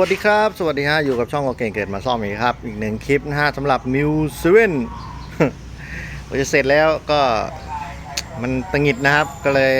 วัสดีครับ สวัสดีฮะอยู่กับช่องโอเก่งเกิดมาซ่อมอีกครับ อีกหนึ่งคลิปนะฮะสำหรับมิวเซเว่นเราจะเสร็จแล้วก็มันตังหิดนะครับ ก็เลย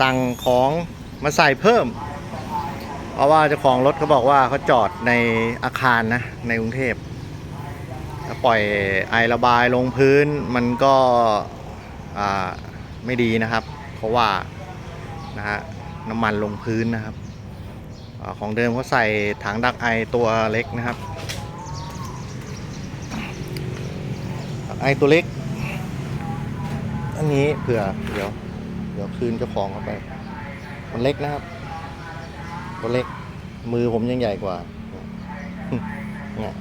สั่งของมาใส่เพิ่ม เพราะว่าเจ้าของรถเขาบอกว่าเขาจอดในอาคารนะ ในกรุงเทพถ้าปล่อยไอระบายลงพื้นมันก็ไม่ดีนะครับ เพราะว่านะฮะน้ำมันลงพื้นนะครับ ของเดิมเขาใส่ถังดักไอตัวเล็กนะครับไอตัวเล็ก อันนี้เผื่อเดี๋ยว เดี๋ยวคืนเจ้าของเข้าไป มันเล็กนะครับตัวเล็ก มือผมยังใหญ่กว่าเนี่ย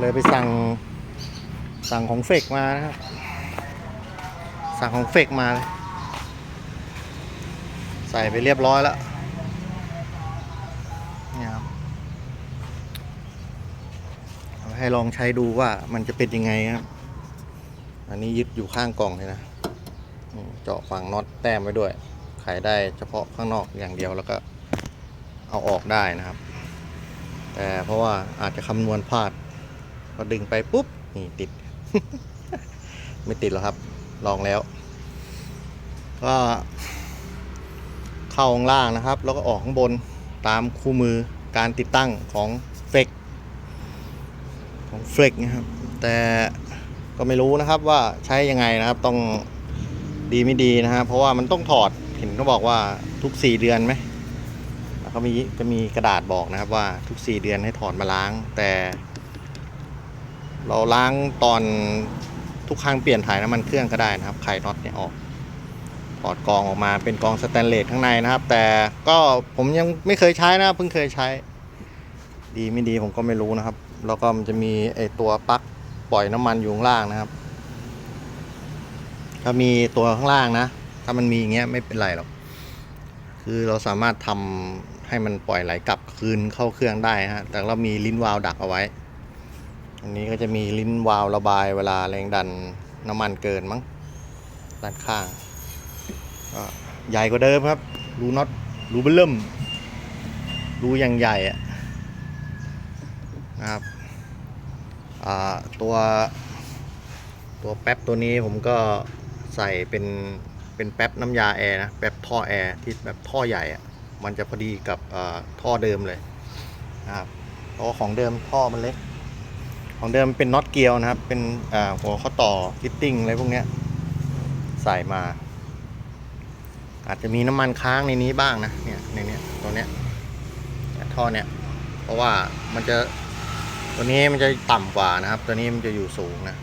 เลยไปสั่งสั่งของเฟกมานะครับ สั่งของเฟกมาเลย ใส่ไปเรียบร้อยแล้ว ให้ลองใช้ดูว่ามันจะเป็นยังไงครับ อันนี้ยึดอยู่ข้างกล่องเลยนะเจาะฝังน็อตแต้มไว้ด้วย ขายได้เฉพาะข้างนอกอย่างเดียวแล้วก็เอาออกได้นะครับ แต่เพราะว่าอาจจะคำนวณพลาดพอดึงไปปุ๊บนี่ติด ไม่ติดหรอกครับ ลองแล้ว ก็เข้าข้างล่างนะครับ แล้วก็ออกข้างบนตามคู่มือการติดตั้งของ ของเฟลกนะครับ แต่ก็ไม่รู้นะครับว่าใช้ยังไงนะครับ ต้องดีไม่ดีนะครับเพราะว่ามันต้องถอดเห็นเขาบอกว่าทุก 4 เดือนไหมแล้วก็มีก็มีกระดาษบอกนะครับว่าทุก 4 เดือนให้ถอดมาล้าง แต่ เราล้างตอนทุกครั้งเปลี่ยนถ่ายน้ำมันเครื่องก็ได้นะครับไข่น็อตเนี่ยออกถอดกองออกมาเป็นกองสแตนเลสข้างในนะครับ แต่ก็ผมยังไม่เคยใช้นะเพิ่งเคยใช้ ดีไม่ดีผมก็ไม่รู้นะครับ แล้วก็มันจะมีไอตัวปลั๊กปล่อยน้ำมันอยู่ข้างล่างนะครับ ถ้ามีตัวข้างล่างนะ ถ้ามันมีอย่างเงี้ยไม่เป็นไรหรอก คือเราสามารถทำให้มันปล่อยไหลกลับคืนเข้าเครื่องได้ฮะ แต่เรามีลิ้นวาล์วดักเอาไว้ อันนี้ก็จะมีลิ้นวาล์วระบายเวลาแรงดันน้ำมันเกินมั้ง ด้านข้างก็ใหญ่กว่าเดิมครับ รูน็อต รูเบลเริ่ม รูอย่างใหญ่อะ นะครับตัวตัวแป๊บตัวนี้ผมก็ใส่เป็นเป็นแป๊บน้ำยาแอร์นะแป๊บท่อแอร์ที่แบบท่อใหญ่อะมันจะพอดีกับท่อเดิมเลยนะครับเพราะว่าของเดิมท่อมันเล็ก ของเดิมเป็นน็อตเกลียวนะครับ เป็นหัวข้อต่อฟิตติ้งอะไรพวกเนี้ยใส่มา อาจจะมีน้ำมันค้างในนี้บ้างนะเนี่ยในเนี้ยตัวเนี้ยท่อเนี้ยเพราะว่ามันจะ ตัวนี้มันจะต่ำกว่านะครับ ตัวนี้มันจะอยู่สูงนะ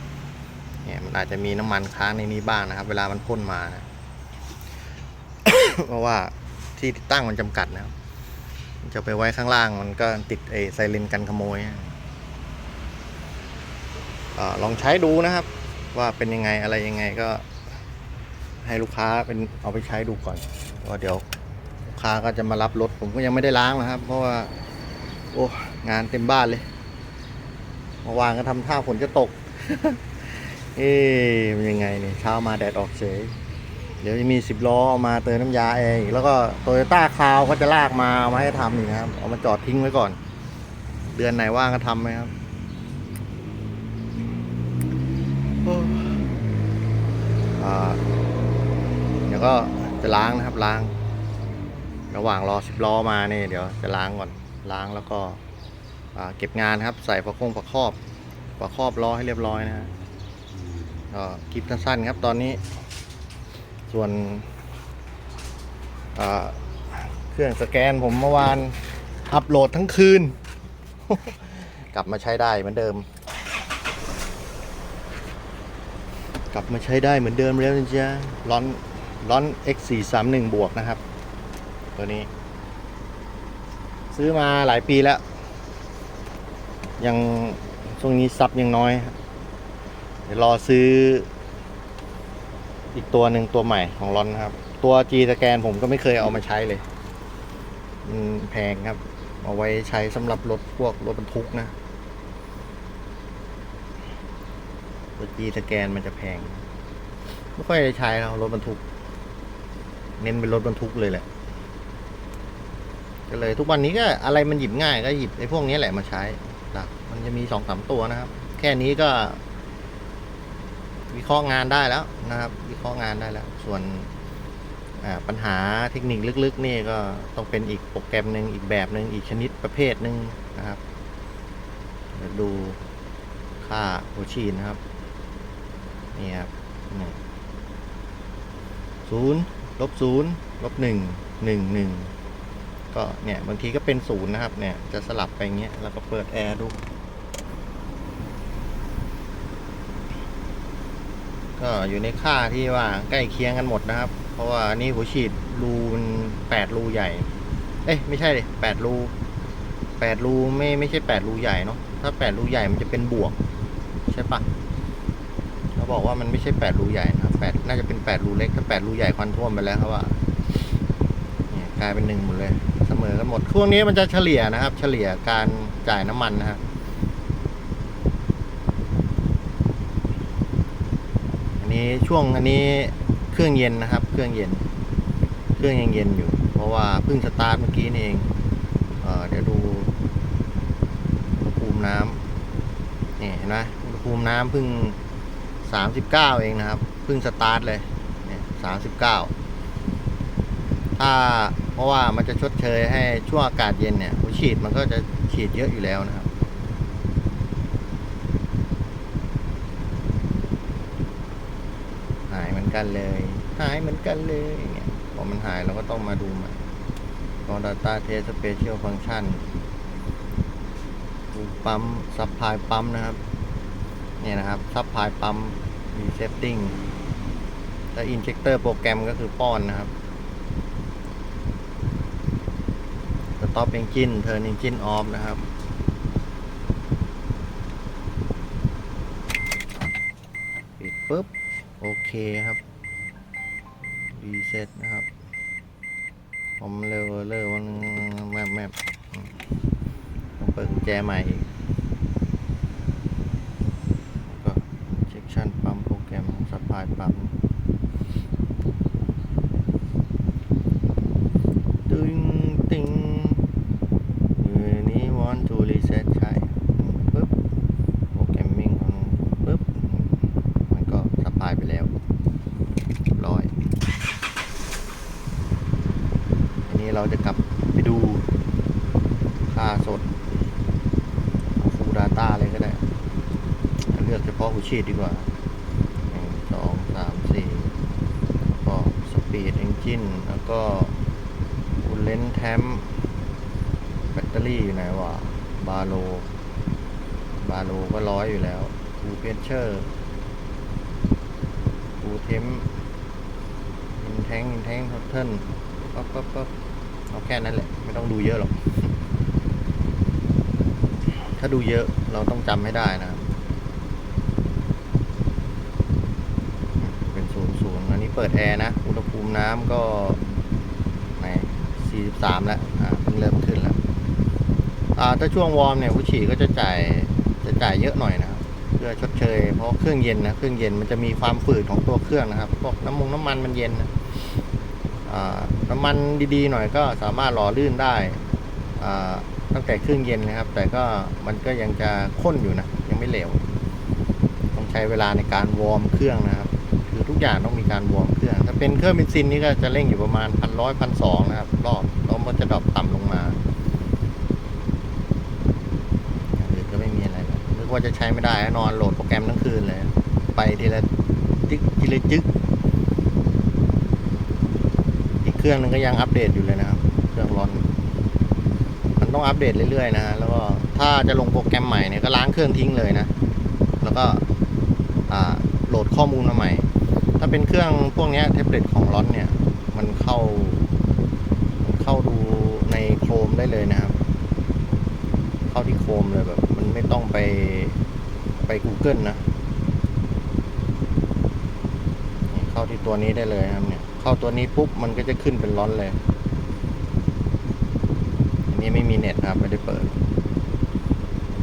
เนี่ยมันอาจจะมีน้ำมันค้างในนี้บ้างนะครับ เวลามันพ่นมานะเพราะว่าที่ติดตั้งมันจำกัดนะครับจะไปไว้ข้างล่างมันก็ติดไอ้ไซเรนกันขโมยอลองใช้ดูนะครับ ว่าเป็นยังไงอะไรยังไงก็ให้ลูกค้าเป็นเอาไปใช้ดูก่อนว่าเดี๋ยวลูกค้าก็จะมารับรถผมก็ยังไม่ได้ล้างนะครับ เพราะว่า โอ้งานเต็มบ้านเลย มื่อวานก็ทำท่าฝนจะตก เอ๊ะมันยังไงเนี่ยเช้ามาแดดออกเฉย เดี๋ยวจะมีสิบล้อเอามาเติมน้ำยาแอร์อีกแล้วก็โตโยต้าคาวก็จะลากมาเอามาให้ทำอีกนะครับ เอามาจอดทิ้งไว้ก่อน เดือนไหนว่างก็ทำไหมครับเดี๋ยวก็จะล้างนะครับล้าง ระหว่างรอสิบล้อมาเนี่ยเดี๋ยวจะล้างก่อนล้างแล้วก็ เก็บงานครับ ใส่ประคงประครอบประครอบล้อให้เรียบร้อยนะฮะก็คลิปสั้นๆครับตอนนี้ ส่วนเครื่องสแกนผมเมื่อวานอัปโหลดทั้งคืน กลับมาใช้ได้เหมือนเดิม กลับมาใช้ได้เหมือนเดิมแล้วนะจ๊ะร้อนร้อน X 4 3 1บวกนะครับ ตัวนี้ ซื้อมาหลายปีแล้ว ยังช่วงนี้ซับยังน้อย เดี๋ยวรอซื้อ อีกตัวหนึ่งตัวใหม่ของร้อนนะครับ ตัว G สแกนผมก็ไม่เคยเอามาใช้เลยมันแพงครับ เอาไว้ใช้สำหรับรถพวกรถบรรทุกนะตัว G สแกนมันจะแพง ไม่ค่อยได้ใช้แล้วรถบรรทุก เน้นเป็นรถบรรทุกเลยแหละก็เลยทุกวันนี้ก็อะไรมันหยิบง่ายก็หยิบไอ้พวกนี้แหละมาใช้ มันจะมีสองสามตัวนะครับ แค่นี้ก็ วิเคราะห์งานได้แล้วนะครับ วิเคราะห์งานได้แล้ว ส่วนปัญหาเทคนิคลึกๆ นี่ก็ต้องเป็นอีกโปรแกรมหนึ่งอีกแบบหนึ่งอีกชนิดประเภทหนึ่งนะครับเดี๋ยวดูค่าโอชีนนะครับนี่ครับนี่ศูนย์ลบศูนย์ลบหนึ่งหนึ่งหนึ่งก็เนี่ยบางทีก็เป็นศูนย์นะครับเนี่ยจะสลับไปอย่างเงี้ยแล้วก็เปิดแอร์ดู ก็อยู่ในค่าที่ว่าใกล้เคียงกันหมดนะครับ เพราะว่านี่หัวฉีดรูมันแปดรูใหญ่ เอ้ยไม่ใช่ดิแปดรูแปดรูไม่ไม่ใช่แปดรูใหญ่เนาะถ้าแปดรูใหญ่มันจะเป็นบวก ใช่ปะเขาบอกว่ามันไม่ใช่แปดรูใหญ่นะครับแปดน่าจะเป็นแปดรูเล็กถ้าแปดรูใหญ่ควันท่วมไปแล้วครับว่าเนี่ยกลายเป็นหนึ่งหมดเลย เสมอกันหมดช่วงนี้มันจะเฉลี่ยนะครับ เฉลี่ยการจ่ายน้ำมันนะครับ นี้ช่วงอันนี้เครื่องเย็นนะครับ เครื่องเย็น เครื่องยังเย็นอยู่ เพราะว่าเพิ่งสตาร์ทเมื่อกี้นี่เองเออเดี๋ยวดูอุณหภูมิน้ำนี่เห็นไหมอุณหภูมิน้ำเพิ่งสามสิบเก้าเองนะครับเพิ่งสตาร์ทเลยเนี่ยสามสิบเก้าถ้าเพราะว่ามันจะชดเชยให้ช่วงอากาศเย็นเนี่ยฉีดมันก็จะฉีดเยอะอยู่แล้วนะครับ หายเหมือน กันเลย หายเหมือนกันเลยเนี่ยพอมันหายเราก็ต้องมาดูใหม่ก็ Data Test Special Function ดูปั๊มซับพลายปั๊มนะครับ เนี่ยนะครับซับพลายปั๊ม resetting แล้ว injector โปรแกรมก็คือป้อนนะครับ stop engine turn engine off นะครับปิดปุ๊บ โอเคครับรีเซ็ตนะครับ ผมเร็วเร็วมันแมปแมปอืมต้องเปิดแจใหม่อีกก็เช็คชั่นปั๊มโปรแกรมสัพพายปั๊มตึงติงอยู่นี้ want to reset ใช่อืมปึ๊บ โปรแกรมมิ่งของปึ๊บ มันก็สัพพลายไปแล้วเรียบร้อย ทีนี้เราจะกลับไปดูค่าสดฟูด Data เลยก็ได้ เลือกเฉีดดีกว่าหนึ่งสองสามสี่ก็สปีดเอนจินแล้วก็คูลเลนแทมแบตเตอรี่อยู่ไหนวะบาโล บาโลก็ร้อยอยู่แล้วคูเพชเชอร์คูเทมอินแทงอินแทงทัตเทิลก็ก็ก็เอาแค่นั้นแหละ ไม่ต้องดูเยอะหรอก ถ้าดูเยอะเราต้องจำให้ได้นะครับ เป็นศูนย์ศูนย์อันนี้ เปิดแอร์นะ อุณหภูมิน้ำก็ไหน43 แล้วอ่าเพิ่งเริ่มขึ้นแล้วอ่าถ้าช่วงวอร์มเนี่ยผู้ฉี่ก็จะจ่ายจะจ่ายเยอะหน่อยนะครับเพื่อชดเชย เพราะเครื่องเย็นนะเครื่องเย็นมันจะมีความฝืดของตัวเครื่องนะครับพวกน้ำมงน้ำมันมันเย็นนะอ่าน้ำมันดีๆหน่อยก็สามารถหล่อลื่นได้อ่าตั้งแต่เครื่องเย็นนะครับ แต่ก็มันก็ยังจะข้นอยู่นะยังไม่เหลว ต้องใช้เวลาในการวอร์มเครื่องนะครับ กอย่างต้องมีการวอร์มเครื่อง ถ้าเป็นเครื่องเบนซินนี่ก็จะเร่งอยู่ประมาณพันร้อยพันสองนะครับ รอบแล้วมันจะดรอปต่ำลงมาอย่างอื่นก็ไม่มีอะไรแล้วนึกว่าจะใช้ไม่ได้นอนโหลดโปรแกรมทั้งคืนเลย ไปทีละจึ๊กทีละจึ๊กอีกเครื่องหนึงก็ยังอัปเดตอยู่เลยนะครับ เครื่องร้อน มันต้องอัปเดตเรื่อยๆนะแล้วก็ถ้าจะลงโปรแกรมใหม่เนี่ยก็ล้างเครื่องทิ้งเลยนะ แล้วก็โหลดข้อมูลมาใหม่าเป็นเครื่องพวกนี้เทปเล็ตของร้อนเนี่ย มันเข้าเข้าดูในโครมได้เลยนะครับ เข้าที่โครมเลยแบบ มันไม่ต้องไปไป Google นะนเข้าที่ตัวนี้ได้เลยครับเนี่ย เข้าตัวนี้ปุ๊บมันก็จะขึ้นเป็นร้อนเลย อันนี้ไม่มีเน็ตครับไม่ได้เปิด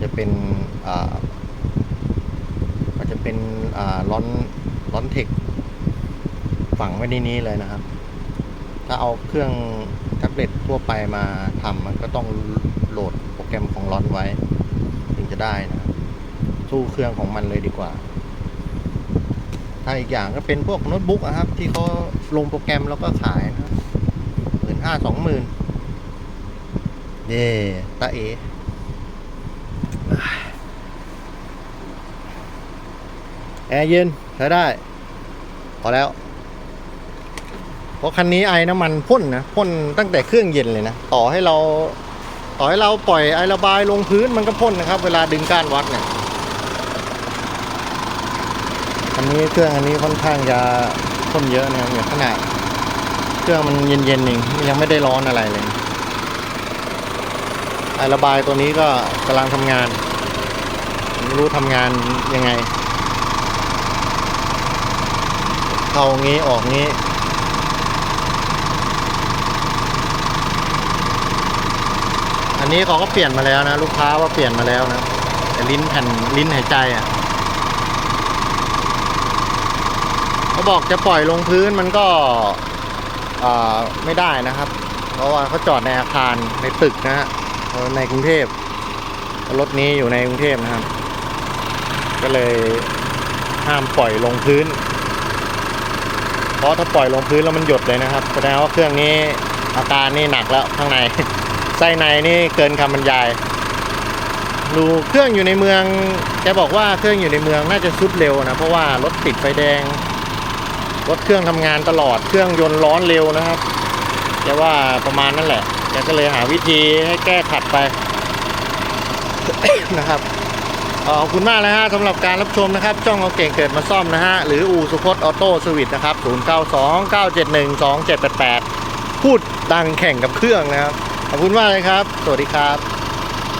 จะเป็นอ่ามันจะเป็นอ่าร้อนร้อนเทค ฝังไว้ในนี้เลยนะครับ ถ้าเอาเครื่องถ้าท็บเล็ตทั่วไปมาทำมันก็ต้องโหลดโปรแกรมของร้อนไว้ ถึงจะได้นะครับสู้เครื่องของมันเลยดีกว่า ถ้าอีกอย่างก็เป็นพวกโน้ตบุ๊กอะครับ ที่เขาลงโปรแกรมแล้วก็ขายนะหมื่นห้าสองหมื่นเย่ตาเอแอร์เย็นใช้ได้ พอแล้ว ราะคันนี้ไอ้น้ำมันพ่นนะพ่นตั้งแต่เครื่องเย็นเลยนะต่อให้เราต่อให้เราปล่อยไอระบายลงพื้นมันก็พ่นนะครับ เวลาดึงก้านวัดเนี่ยอันนี้เครื่องอันนี้ค่อนข้างจะพ่นเยอะนะครับเนี่ยขนาดเครื่องมันเย็นๆเองยังไม่ได้ร้อนอะไรเลยไอระบายตัวนี้ก็กำลังทำงานไม่รู้ทำงานยังไงเข้างี้ออกงี้ อันนี้เขาก็เปลี่ยนมาแล้วนะ ลูกค้าว่าเปลี่ยนมาแล้วนะแต่ลิ้นแผ่นลิ้นหายใจอะเขาบอกจะปล่อยลงพื้นมันก็อ่าไม่ได้นะครับ เพราะว่าเขาจอดในอาคารในตึกนะฮะในกรุงเทพรถนี้อยู่ในกรุงเทพนะครับ ก็เลยห้ามปล่อยลงพื้น เพราะถ้าปล่อยลงพื้นแล้วมันหยดเลยนะครับแสดงว่าเครื่องนี้อาการนี่หนักแล้วข้างใน ไส้ในนี่เกินคำบรรยายดูเครื่องอยู่ในเมืองแกบอกว่าเครื่องอยู่ในเมืองน่าจะสุดเร็วนะเพราะว่ารถติดไฟแดง รถเครื่องทำงานตลอดเครื่องยนต์ร้อนเร็วนะครับแกว่าประมาณนั่นแหละแกก็เลยหาวิธีให้แก้ขัดไปนะครับขอบคุณมากนะฮะสำหรับการรับชมนะครับ จ้องเอาเก่งเกิดมาซ่อมนะฮะ หรืออูสุพจน์ออโต้สวิตนะครับ 0 9 2 9 7 1 2 7 8 8 พูดดังแข่งกับเครื่องนะครับ ขอบคุณมากเลยครับ สวัสดีครับ